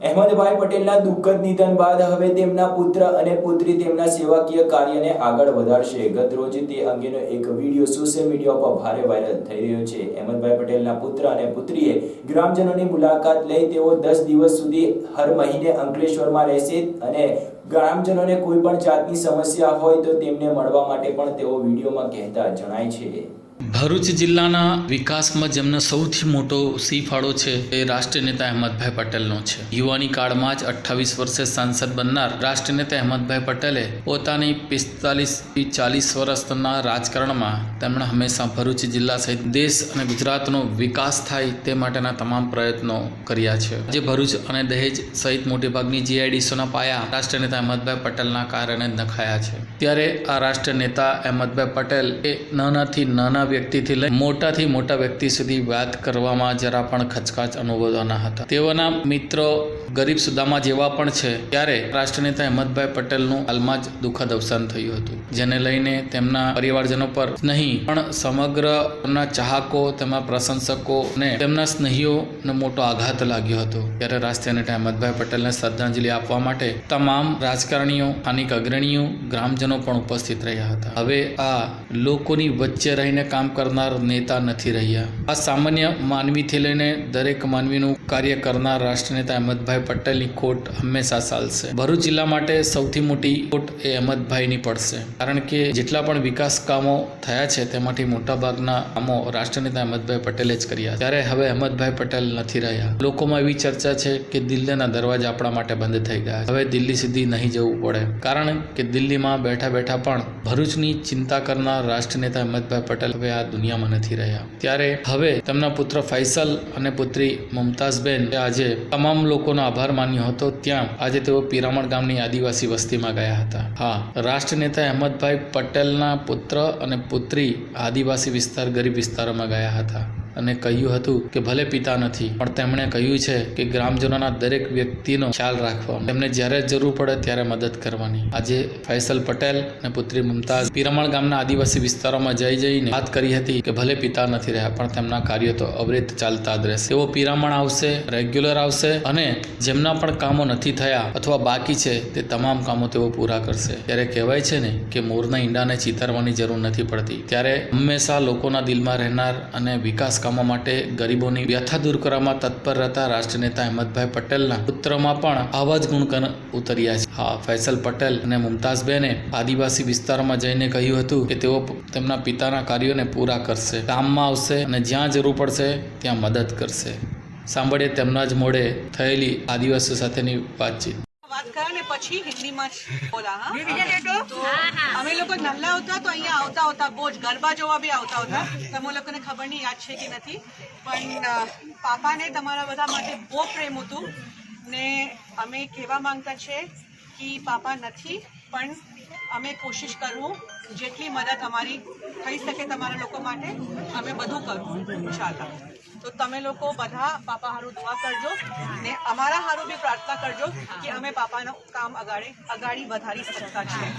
અહેમદભાઈ પટેલના દુઃખદ નિધન બાદ હવે તેમના પુત્ર અને પુત્રી તેમના સેવાકીય કાર્યને આગળ વધારશે. ગત રોજ તે અંગેનો એક વીડિયો સોશિયલ મીડિયા પર ભારે વાયરલ થઈ રહ્યો છે. અહેમદભાઈ પટેલના પુત્ર અને પુત્રીએ ગ્રામજનોની મુલાકાત લઈ તેઓ દસ દિવસ સુધી હર મહિને અંકલેશ્વરમાં રહેશે અને ગ્રામજનોને કોઈ પણ જાતની સમસ્યા હોય તો તેમને મળવા માટે પણ તેઓ વિડીયોમાં કહેતા જણાય છે. ભરૂચ જિલ્લાના વિકાસમાં જેમનો સૌથી મોટો સી ફાળો છે એ રાષ્ટ્રીય નેતા અહેમદભાઈ પટેલનો છે. યુવાની કાળમાં જ અઠ્ઠાવીસ વર્ષે સાંસદ બનનાર રાષ્ટ્રીય નેતા અહેમદભાઈ પટેલે પોતાની પિસ્તાલીસથી ચાલીસ વર્ષના રાજકારણમાં તેમણે હંમેશા ભરૂચ જિલ્લા સહિત દેશ અને ગુજરાતનો વિકાસ થાય તે માટેના તમામ પ્રયત્નો કર્યા છે. જે ભરૂચ અને દહેજ સહિત મોટેભાગની જીઆઈડીસીઓના પાયા રાષ્ટ્રીય નેતા અહેમદભાઈ પટેલના કારણે નખાયા છે. ત્યારે આ રાષ્ટ્રીય નેતા અહેમદભાઈ પટેલ એ નાનાથી નાના વ્યક્તિથી લઈ મોટાથી મોટા વ્યક્તિ સુધી વાત કરવામાં જરા પણ ખચકાચ અનુભવવાના હતા. તેઓના મિત્રો ગરીબ સુદામા જેવા પણ છે. ત્યારે રાષ્ટ્રનેતા અહેમદભાઈ પટેલનું હાલમાં જ દુઃખદ અવસાન થયું હતું. જેને લઈને તેમના પરિવારજનો પર નહીં, પણ સમગ્ર ચાહકો, તેમના પ્રશંસકો અને તેમના સ્નેહીઓને મોટો આઘાત લાગ્યો હતો. ત્યારે રાષ્ટ્રીય નેતા અહેમદભાઈ પટેલને શ્રદ્ધાંજલિ આપવા માટે તમામ રાજકારણીઓ, સ્થાનિક અગ્રણીઓ, ગ્રામજનો પણ ઉપસ્થિત રહ્યા હતા. હવે આ લોકોની વચ્ચે રહીને કામ કરનાર નેતા નથી રહ્યા. આ સામાન્ય માનવીથી લઈને દરેક માનવીનું કાર્ય કરનાર રાષ્ટ્રનેતા અહેમદભાઈ પટેલની ખોટ હંમેશા ચાલશે. ભરૂચ જિલ્લા માટે સૌથી મોટી ખોટ એ અહેમદભાઈની પડશે. કારણ કે જેટલા પણ વિકાસ કામો થયા છે તેમાંથી મોટાભાગના કામો રાષ્ટ્રનેતા અહેમદભાઈ પટેલે જ કર્યા ત્યારે હવે અહેમદભાઈ પટેલ નથી રહ્યા. લોકોમાં એવી ચર્ચા છે કે દિલ્હીના દરવાજા આપણા માટે બંધ થઈ ગયા હવે દિલ્હી સુધી નહીં જવું પડે. કારણ કે દિલ્હીમાં બેઠા બેઠા પણ ભરૂચની ચિંતા કરનાર રાષ્ટ્રનેતા અહેમદભાઈ પટેલ હવે આ દુનિયામાં નથી રહ્યા. ત્યારે હવે તેમના પુત્ર ફૈસલ અને પુત્રી મુમતાઝબેન આજે તમામ લોકોનો આભાર માન્યો હતો. ત્યાં આજે તેઓ પિરામણ ગામની આદિવાસી વસ્તીમાં ગયા હતા. હા, રાષ્ટ્રનેતા અહેમદભાઈ પટેલના પુત્ર અને પુત્રી આદિવાસી વિસ્તાર, ગરીબ વિસ્તારોમાં ગયા હતા. અને કહ્યું હતું કે ભલે પિતા નથી, પણ તેમણે કહ્યું છે કે ગ્રામજનોના દરેક વ્યક્તિનો ખ્યાલ રાખવા તેમને જ્યારે જરૂર પડે ત્યારે મદદ કરવાની. આજે ફૈસલ પટેલ અને પુત્રી મુમતાઝ પિરામણ ગામના આદિવાસી વિસ્તારોમાં જઈ જઈને વાત કરી હતી કે ભલે પિતા નથી રહ્યા, પણ તેમના કાર્યો તો અવિરત ચાલતા જ રહેશે. તેઓ પિરામણ આવશે, રેગ્યુલર આવશે અને જેમના પણ કામો નથી થયા અથવા બાકી છે, તે તમામ કામો તેઓ પૂરા કરશે. ત્યારે કહેવાય છે ને કે મોરના ઈંડાને ચિતારવાની જરૂર નથી પડતી. ત્યારે હંમેશા લોકોના દિલમાં રહેનાર અને વિકાસ કામો માટે ગરીબોની વ્યથા દૂર કરવામાં તત્પર રહેતા રાષ્ટ્રનેતા અહેમદભાઈ પટેલના પુત્રમાં પણ આવા જ ગુણકન ઉતર્યા છે. હા, ફૈસલ પટેલ અને મુમતાઝબેને આદિવાસી વિસ્તારોમાં જઈને કહ્યું હતું કે તેઓ તેમના પિતાના કાર્યોને પૂરા કરશે. કામમાં આવશે અને જ્યાં જરૂર પડશે, ત્યાં મદદ કરશે. સાંભળીએ તેમના જ મોડે થયેલી આદિવાસીઓ સાથેની વાતચીત. વાત કરે ને પછી હિન્દીમાં જ બોલા હા? તો અમે લોકો નલ્લા હતા તો અહીંયા આવતા હતા બહુ જ ગરબા જોવા બી આવતા હતા. તમે લોકોને ખબર નહીં યાદ છે કે નથી. પણ પાપાને તમારા બધા માટે બહુ પ્રેમ હતું. ને અમે કહેવા માંગતા છે કે પાપા નથી પણ અમે કોશિશ કરવું જેટલી મદદ અમારી થઈ શકે તમારા લોકો માટે, અમે બધું કરવું ઇન્શાલ્લાહ તો તમે લોકો બધા પાપા હારું દુઆ કરજો ને અમારા હારું બી પ્રાર્થના કરજો કે અમે પાપાનું કામ અગાડી અગાડી વધારી શકતા છીએ.